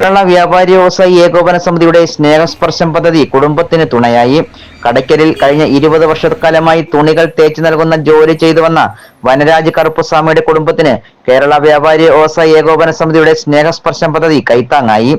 കേരള വ്യാപാരി വ്യവസായി ഏകോപന സമിതിയുടെ സ്നേഹസ്പർശം പദ്ധതി കുടുംബത്തിന് തുണയായി. കടയ്ക്കലിൽ കഴിഞ്ഞ ഇരുപത് വർഷക്കാലമായി തുണികൾ തേച്ചു നൽകുന്ന ജോലി ചെയ്തു വന്ന വനരാജ് കറുപ്പസ്വാമിയുടെ കുടുംബത്തിന് കേരള വ്യാപാരി വ്യവസായി ഏകോപന സമിതിയുടെ സ്നേഹസ്പർശം പദ്ധതി കൈത്താങ്ങായി.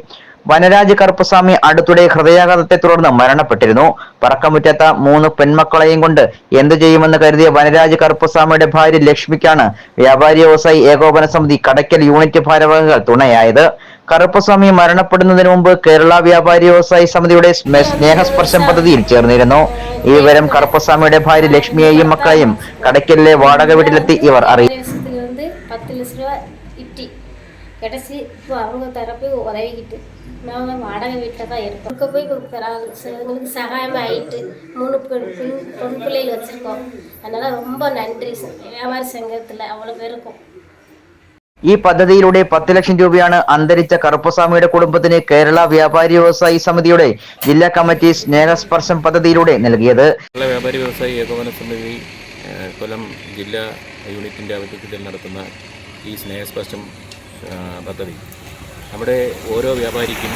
വനരാജ് കറുപ്പസ്വാമി അടുത്തിടെ ഹൃദയാഘാതത്തെ തുടർന്ന് മരണപ്പെട്ടിരുന്നു. പറക്കമുറ്റത്ത മൂന്ന് പെൺമക്കളെയും കൊണ്ട് എന്തു ചെയ്യുമെന്ന് കരുതിയ വനരാജ് കറുപ്പസ്വാമിയുടെ ഭാര്യ ലക്ഷ്മിക്കാണ് വ്യാപാരി വ്യവസായി ഏകോപന സമിതി കടയ്ക്കൽ യൂണിറ്റ് ഭാരവാഹികൾ തുണയായത്. കറുപ്പസ്വാമി മരണപ്പെടുന്നതിന് മുമ്പ് കേരള വ്യാപാരി വ്യവസായി സമിതിയുടെ സ്നേഹസ്പർശം പദ്ധതിയിൽ ചേർന്നിരുന്നു. ഈ വിവരം കറുപ്പസ്വാമിയുടെ ഭാര്യ ലക്ഷ്മിയെയും മക്കളെയും കടയ്ക്കലിലെ വാടക വീട്ടിലെത്തി ഇവർ അറിയിച്ചു. கிடச்சி இப்போ அவங்க தரப்பு உதவிக்கிட்டு நாங்கள் வாடகை வீட்டில் தான் இருக்கோம் அங்கே போய் கொடுக்குறாங்க எங்களுக்கு சகாயமாக ஆயிட்டு மூணு பெண் பெண் பொன் பிள்ளைகள் வச்சுருக்கோம் அதனால் ரொம்ப நன்றி ச- வியாபாரி சங்கத்தில் அவ்வளோ பேருக்கும் ഈ പദ്ധതിയിലൂടെ പത്ത് ലക്ഷം രൂപയാണ് അന്തരിച്ച കറുപ്പസ്വാമിയുടെ കുടുംബത്തിന് കേരള വ്യാപാരി വ്യവസായി സമിതിയുടെ ജില്ലാ കമ്മിറ്റി സ്നേഹസ്പർശം പദ്ധതിയിലൂടെ നൽകിയത് കേരള വ്യാപാരി വ്യവസായി ഏകോപന സമിതി ഏഹ്, കൊല്ലം ജില്ലാ യൂണിറ്റിൻ്റെ ആഭിമുഖ്യത്തിൽ നടത്തുന്ന ഈ സ്നേഹസ്പർശം ഏഹ്, പദ്ധതി. നമ്മുടെ ഓരോ വ്യാപാരിക്കും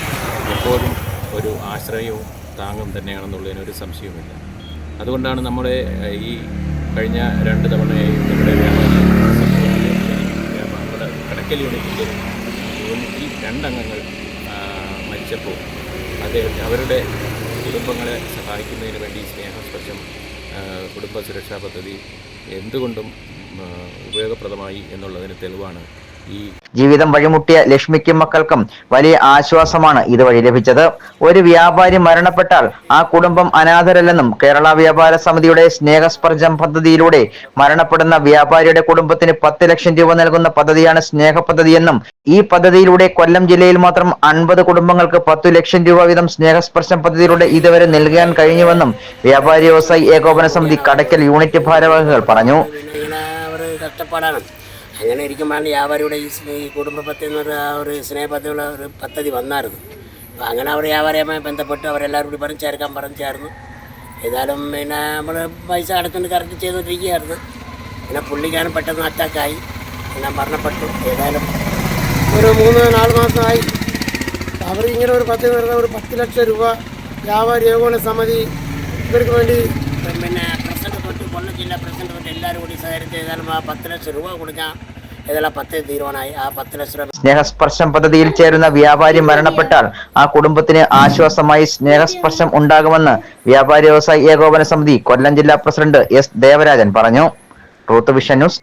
എപ്പോഴും ഒരു ആശ്രയവും താങ്ങും തന്നെയാണെന്നുള്ളതിനൊരു സംശയവുമില്ല. അതുകൊണ്ടാണ് നമ്മുടെ ഈ കഴിഞ്ഞ രണ്ട് തവണയായി നമ്മുടെ വ്യാപാരി നമ്മുടെ കടക്കൽ യൂണിറ്റിന്റെ യൂണിറ്റിൽ രണ്ടംഗങ്ങൾ മരിച്ചപ്പോൾ അദ്ദേഹത്തെ അവരുടെ കുടുംബങ്ങളെ സഹായിക്കുന്നതിന് വേണ്ടി സ്നേഹസ്പർശം കുടുംബ സുരക്ഷാ പദ്ധതി എന്തുകൊണ്ടും ഉപയോഗപ്രദമായി എന്നുള്ളതിന് തെളിവാണ് ജീവിതം വഴിമുട്ടിയ ലക്ഷ്മിക്കും മക്കൾക്കും വലിയ ആശ്വാസമാണ് ഇതുവഴി ലഭിച്ചത്. ഒരു വ്യാപാരി മരണപ്പെട്ടാൽ ആ കുടുംബം അനാഥരല്ലെന്നും കേരള വ്യാപാര സമിതിയുടെ സ്നേഹസ്പർശം പദ്ധതിയിലൂടെ മരണപ്പെടുന്ന വ്യാപാരിയുടെ കുടുംബത്തിന് പത്ത് ലക്ഷം രൂപ നൽകുന്ന പദ്ധതിയാണ് സ്നേഹ പദ്ധതിയെന്നും ഈ പദ്ധതിയിലൂടെ കൊല്ലം ജില്ലയിൽ മാത്രം അൻപത് കുടുംബങ്ങൾക്ക് പത്തു ലക്ഷം രൂപ വീതം സ്നേഹസ്പർശം പദ്ധതിയിലൂടെ ഇതുവരെ നൽകാൻ കഴിഞ്ഞുവെന്നും വ്യാപാരി വ്യവസായി ഏകോപന സമിതി കടയ്ക്കൽ യൂണിറ്റ് ഭാരവാഹികൾ പറഞ്ഞു. കഷ്ടപ്പാടാണ്. അങ്ങനെ ഇരിക്കുമ്പോഴാണ് വ്യാപാരിയുടെ ഈ കുടുംബ പദ്ധതി എന്ന് പറഞ്ഞ ആ ഒരു സ്നേഹപദ്ധതിയുള്ള ഒരു പദ്ധതി വന്നായിരുന്നു. അപ്പോൾ അങ്ങനെ അവർ വ്യാപാരിയുമായി ബന്ധപ്പെട്ട് അവരെല്ലാവരും കൂടി പറഞ്ഞ് ചേർക്കാൻ പറഞ്ഞ് ചേർന്നു ഏതായാലും പിന്നെ നമ്മൾ പൈസ അടച്ചുകൊണ്ട് കറക്റ്റ് ചെയ്തുകൊണ്ടിരിക്കുകയായിരുന്നു. പിന്നെ പുള്ളിക്കാരൻ പെട്ടെന്ന് അറ്റാക്കായി പിന്നെ മരണപ്പെട്ടു. ഏതായാലും ഒരു മൂന്ന് നാല് മാസമായി. അവർ ഇങ്ങനെ ഒരു പദ്ധതി നടന്ന ഒരു പത്ത് ലക്ഷം രൂപ വ്യാപാരി ഏകോപന സമിതി ഇവർക്ക് വേണ്ടി പിന്നെ പ്രസിഡന്റ് തൊട്ട് കൊല്ലം ജില്ലാ പ്രസിഡന്റ് തൊട്ട് എല്ലാവരും കൂടി സഹകരിച്ച് ഏതായാലും ആ പത്ത് ലക്ഷം രൂപ കൊടുക്കാം. ആ പദ്ധതി തീരുമാനമായി. ആ പത്ത് ലക്ഷം രൂപ സ്നേഹസ്പർശം പദ്ധതിയിൽ ചേരുന്ന വ്യാപാരി മരണപ്പെട്ടാൽ ആ കുടുംബത്തിന് ആശ്വാസമായി സ്നേഹസ്പർശം ഉണ്ടാകുമെന്ന് വ്യാപാരി വ്യവസായി ഏകോപന സമിതി കൊല്ലം ജില്ലാ പ്രസിഡന്റ് എസ് ദേവരാജൻ പറഞ്ഞു. Truth vision news.